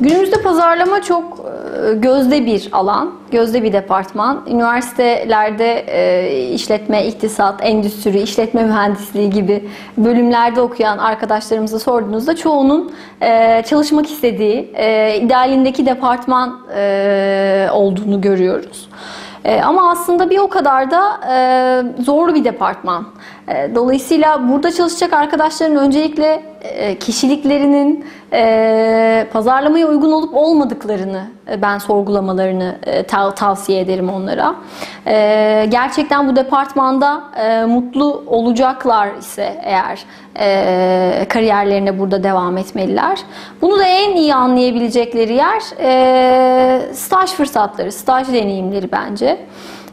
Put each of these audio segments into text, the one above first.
Günümüzde pazarlama çok e, gözde bir alan, gözde bir departman. Üniversitelerde e, işletme, iktisat, endüstri, işletme mühendisliği gibi bölümlerde okuyan arkadaşlarımıza sorduğunuzda çoğunun e, çalışmak istediği, e, idealindeki departman olduğunu görüyoruz. E, ama aslında bir o kadar da e, zorlu bir departman. E, dolayısıyla burada çalışacak arkadaşların öncelikle kişiliklerinin e, pazarlamaya uygun olup olmadıklarını e, ben sorgulamalarını e, tav- tavsiye ederim onlara. E, gerçekten bu departmanda e, mutlu olacaklar ise eğer e, kariyerlerine burada devam etmeliler. Bunu da en iyi anlayabilecekleri yer e, staj fırsatları, staj deneyimleri bence.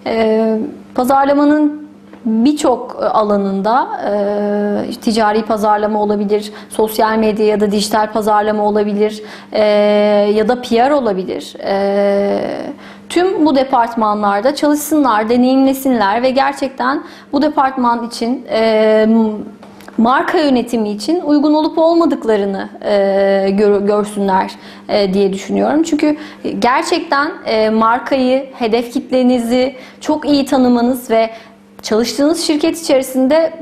E, pazarlamanın birçok alanında e, ticari pazarlama olabilir, sosyal medya ya da dijital pazarlama olabilir e, ya da PR olabilir. E, tüm bu departmanlarda çalışsınlar, deneyimlesinler ve gerçekten bu departman için e, marka yönetimi için uygun olup olmadıklarını e, gör, görsünler e, diye düşünüyorum. Çünkü gerçekten e, markayı, hedef kitlenizi çok iyi tanımanız ve çalıştığınız şirket içerisinde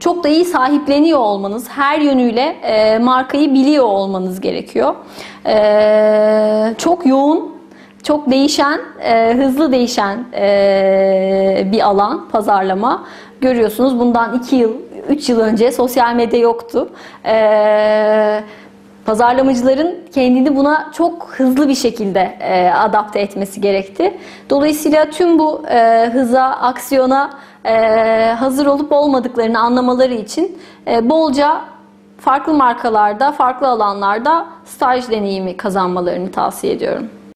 çok da iyi sahipleniyor olmanız, her yönüyle e, markayı biliyor olmanız gerekiyor. E, çok yoğun, çok değişen, e, hızlı değişen e, bir alan pazarlama. Görüyorsunuz bundan 2 yıl, 3 yıl önce sosyal medya yoktu. E, pazarlamacıların kendini buna çok hızlı bir şekilde e, adapte etmesi gerekti. Dolayısıyla tüm bu e, hıza, aksiyona e, hazır olup olmadıklarını anlamaları için e, bolca farklı markalarda, farklı alanlarda staj deneyimi kazanmalarını tavsiye ediyorum.